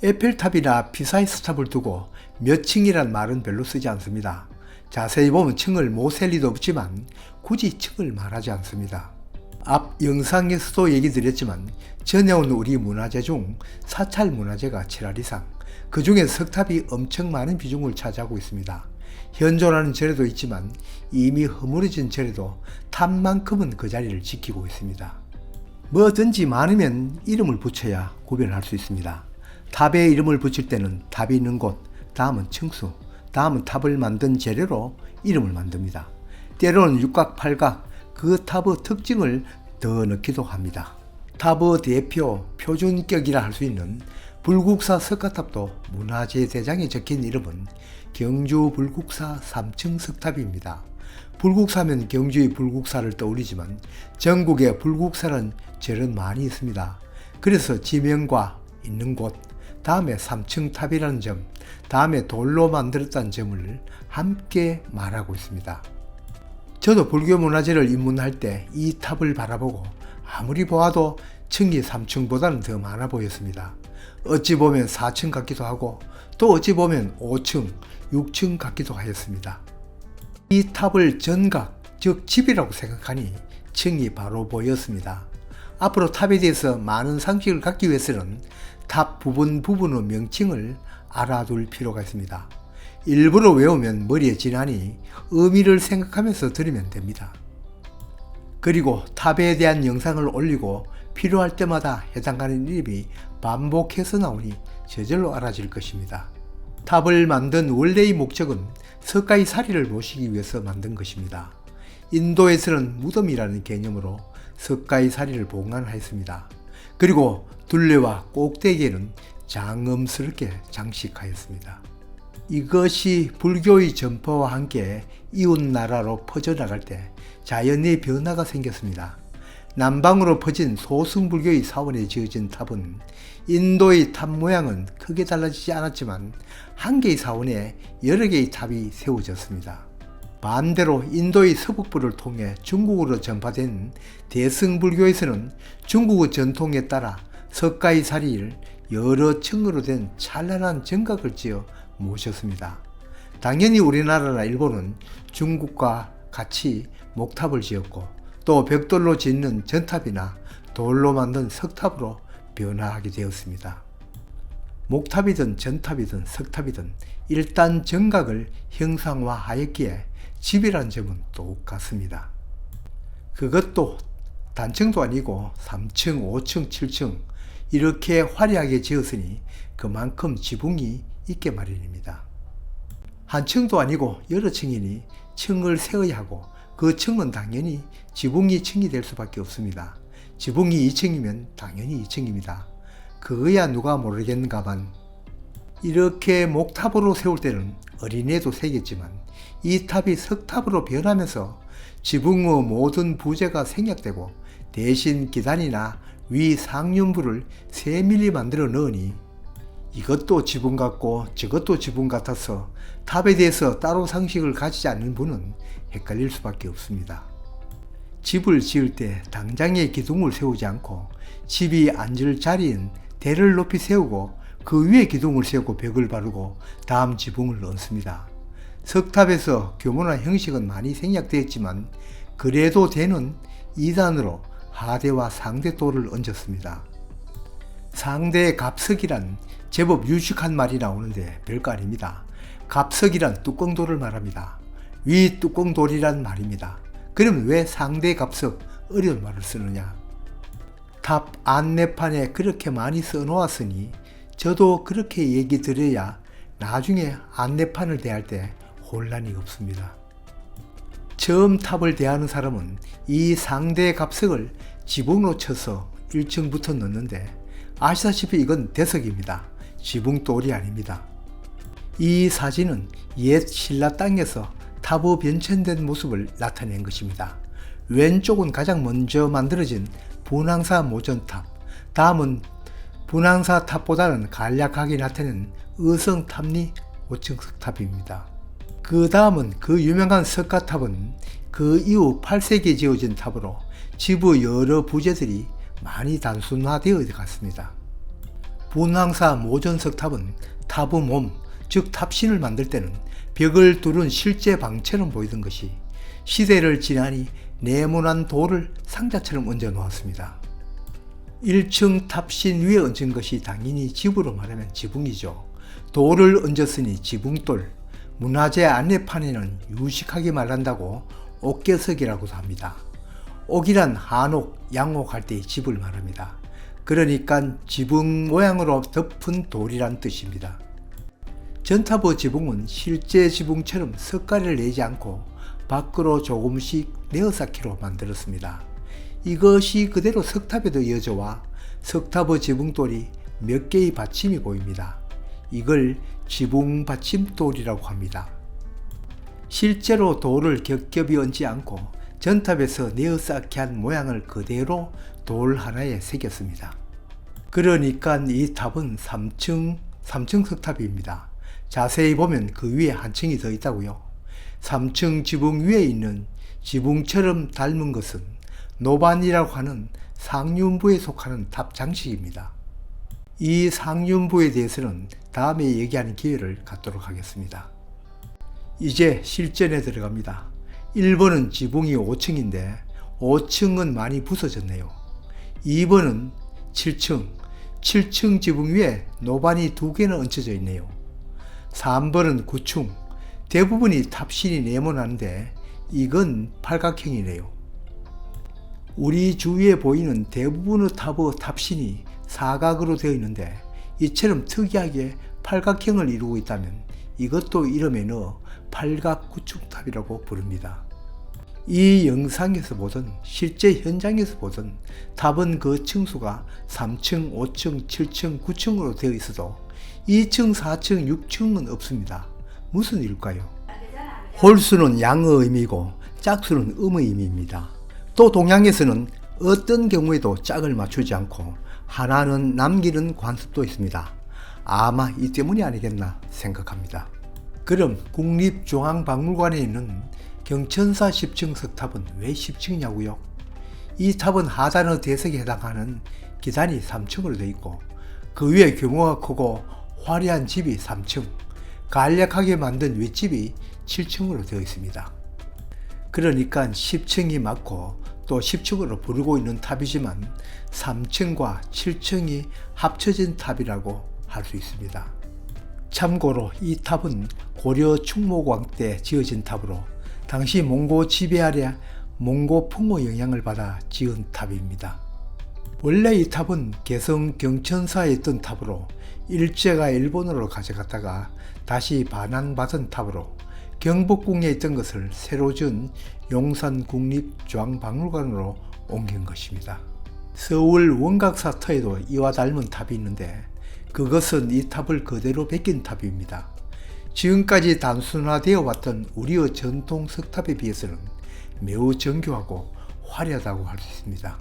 에펠탑이나 피사의 탑을 두고 몇 층이란 말은 별로 쓰지 않습니다. 자세히 보면 층을 모셀 리도 없지만 굳이 층을 말하지 않습니다. 앞 영상에서도 얘기 드렸지만 전해온 우리 문화재 중 사찰 문화재가 7할 이상, 그 중에 석탑이 엄청 많은 비중을 차지하고 있습니다. 현존하는 절에도 있지만 이미 허물어진 절에도 탑만큼은 그 자리를 지키고 있습니다. 뭐든지 많으면 이름을 붙여야 구별할 수 있습니다. 탑에 이름을 붙일 때는 탑이 있는 곳, 다음은 층수, 다음은 탑을 만든 재료로 이름을 만듭니다. 때로는 육각, 팔각, 그 탑의 특징을 더 넣기도 합니다. 탑의 대표 표준격이라 할 수 있는 불국사 석가탑도 문화재 대장에 적힌 이름은 경주 불국사 3층 석탑입니다. 불국사면 경주의 불국사를 떠올리지만 전국에 불국사는 절은 많이 있습니다. 그래서 지명과 있는 곳, 다음에 3층 탑이라는 점, 다음에 돌로 만들었다는 점을 함께 말하고 있습니다. 저도 불교 문화재를 입문할 때 이 탑을 바라보고 아무리 보아도 층이 3층보다는 더 많아 보였습니다. 어찌 보면 4층 같기도 하고 또 어찌 보면 5층, 6층 같기도 하였습니다. 이 탑을 전각, 즉 집이라고 생각하니 층이 바로 보였습니다. 앞으로 탑에 대해서 많은 상식을 갖기 위해서는 탑 부분 부분의 명칭을 알아둘 필요가 있습니다. 일부러 외우면 머리에 지나니 의미를 생각하면서 들으면 됩니다. 그리고 탑에 대한 영상을 올리고 필요할 때마다 해당하는 이름이 반복해서 나오니 저절로 알아질 것입니다. 탑을 만든 원래의 목적은 석가의 사리를 모시기 위해서 만든 것입니다. 인도에서는 무덤이라는 개념으로 석가의 사리를 봉안하였습니다. 그리고 둘레와 꼭대기에는 장엄스럽게 장식하였습니다. 이것이 불교의 전파와 함께 이웃 나라로 퍼져나갈 때 자연의 변화가 생겼습니다. 남방으로 퍼진 소승불교의 사원에 지어진 탑은 인도의 탑 모양은 크게 달라지지 않았지만 한 개의 사원에 여러 개의 탑이 세워졌습니다. 반대로 인도의 서북부를 통해 중국으로 전파된 대승불교에서는 중국의 전통에 따라 석가의 사리를 여러 층으로 된 찬란한 정각을 지어 모셨습니다. 당연히 우리나라나 일본은 중국과 같이 목탑을 지었고 또 벽돌로 짓는 전탑이나 돌로 만든 석탑으로 변화하게 되었습니다. 목탑이든 전탑이든 석탑이든 일단 정각을 형상화하였기에 집이란 점은 똑같습니다. 그것도 단층도 아니고 3층, 5층, 7층 이렇게 화려하게 지었으니 그만큼 지붕이 있게 마련입니다. 한 층도 아니고 여러 층이니 층을 세어야 하고 그 층은 당연히 지붕이 층이 될 수밖에 없습니다. 지붕이 2층이면 당연히 2층입니다. 그거야 누가 모르겠는가만 이렇게 목탑으로 세울 때는 어린애도 세겠지만 이 탑이 석탑으로 변하면서 지붕의 모든 부재가 생략되고 대신 기단이나 위 상륜부를 세밀히 만들어 넣으니 이것도 지붕 같고 저것도 지붕 같아서 탑에 대해서 따로 상식을 가지지 않는 분은 헷갈릴 수밖에 없습니다. 집을 지을 때 당장에 기둥을 세우지 않고 집이 앉을 자리인 대를 높이 세우고 그 위에 기둥을 세우고 벽을 바르고 다음 지붕을 넣습니다. 석탑에서 규모나 형식은 많이 생략되었지만 그래도 대는 2단으로 하대와 상대돌을 얹었습니다. 상대 갑석이란 제법 유식한 말이 나오는데 별거 아닙니다. 갑석이란 뚜껑돌을 말합니다. 위 뚜껑돌이란 말입니다. 그럼 왜 상대 갑석 어려운 말을 쓰느냐? 탑 안내판에 그렇게 많이 써놓았으니 저도 그렇게 얘기 드려야 나중에 안내판을 대할 때 혼란이 없습니다. 처음 탑을 대하는 사람은 이 상대 갑석을 지붕으로 쳐서 1층부터 넣는데 아시다시피 이건 대석입니다. 지붕돌이 아닙니다. 이 사진은 옛 신라 땅에서 탑의 변천된 모습을 나타낸 것입니다. 왼쪽은 가장 먼저 만들어진 분황사 모전탑, 다음은 분황사 탑보다는 간략하게 나타낸 의성탑리 5층 석탑입니다. 그 다음은 그 유명한 석가탑은 그 이후 8세기에 지어진 탑으로 지부 여러 부재들이 많이 단순화되어 갔습니다. 분황사 모전석탑은 타부 몸, 즉 탑신을 만들 때는 벽을 뚫은 실제 방처럼 보이던 것이 시대를 지나니 네모난 돌을 상자처럼 얹어 놓았습니다. 1층 탑신 위에 얹은 것이 당연히 집으로 말하면 지붕이죠. 돌을 얹었으니 지붕돌. 문화재 안내판에는 유식하게 말한다고 옥계석이라고도 합니다. 옥이란 한옥, 양옥 할 때의 집을 말합니다. 그러니까 지붕 모양으로 덮은 돌이란 뜻입니다. 전타보 지붕은 실제 지붕처럼 석가래를 내지 않고 밖으로 조금씩 내어쌓기로 만들었습니다. 이것이 그대로 석탑에도 이어져 와 석탑의 지붕돌이 몇 개의 받침이 보입니다. 이걸 지붕 받침돌이라고 합니다. 실제로 돌을 겹겹이 얹지 않고 전탑에서 내어쌓게 한 모양을 그대로 돌 하나에 새겼습니다. 그러니까 이 탑은 3층, 3층 석탑입니다. 자세히 보면 그 위에 한 층이 더 있다고요. 3층 지붕 위에 있는 지붕처럼 닮은 것은 노반이라고 하는 상륜부에 속하는 탑 장식입니다. 이 상륜부에 대해서는 다음에 얘기하는 기회를 갖도록 하겠습니다. 이제 실전에 들어갑니다. 1번은 지붕이 5층인데 5층은 많이 부서졌네요. 2번은 7층, 7층 지붕 위에 노반이 두 개는 얹혀져 있네요. 3번은 9층, 대부분이 탑신이 네모난데 이건 팔각형이네요. 우리 주위에 보이는 대부분의 탑의 탑신이 사각으로 되어 있는데 이처럼 특이하게 팔각형을 이루고 있다면 이것도 이름에 넣어 팔각구축탑이라고 부릅니다. 이 영상에서 보던 실제 현장에서 보던 탑은 그 층수가 3층, 5층, 7층, 9층으로 되어 있어도 2층, 4층, 6층은 없습니다. 무슨 일일까요? 홀수는 양의 의미고 짝수는 음의 의미입니다. 또 동양에서는 어떤 경우에도 짝을 맞추지 않고 하나는 남기는 관습도 있습니다. 아마 이 때문이 아니겠나 생각합니다. 그럼 국립중앙박물관에 있는 경천사 10층 석탑은 왜 10층이냐고요? 이 탑은 하단의 대석에 해당하는 기단이 3층으로 되어 있고 그 위에 규모가 크고 화려한 집이 3층, 간략하게 만든 윗집이 7층으로 되어 있습니다. 그러니까 10층이 맞고 또 10층으로 부르고 있는 탑이지만 3층과 7층이 합쳐진 탑이라고 할 수 있습니다. 참고로 이 탑은 고려 충무광 때 지어진 탑으로 당시 몽고 지배 아래 몽고 풍의 영향을 받아 지은 탑입니다. 원래 이 탑은 개성 경천사에 있던 탑으로 일제가 일본으로 가져갔다가 다시 반환받은 탑으로 경복궁에 있던 것을 새로 지은 용산국립중앙박물관으로 옮긴 것입니다. 서울 원각사터에도 이와 닮은 탑이 있는데 그것은 이 탑을 그대로 베낀 탑입니다. 지금까지 단순화되어 왔던 우리의 전통 석탑에 비해서는 매우 정교하고 화려하다고 할 수 있습니다.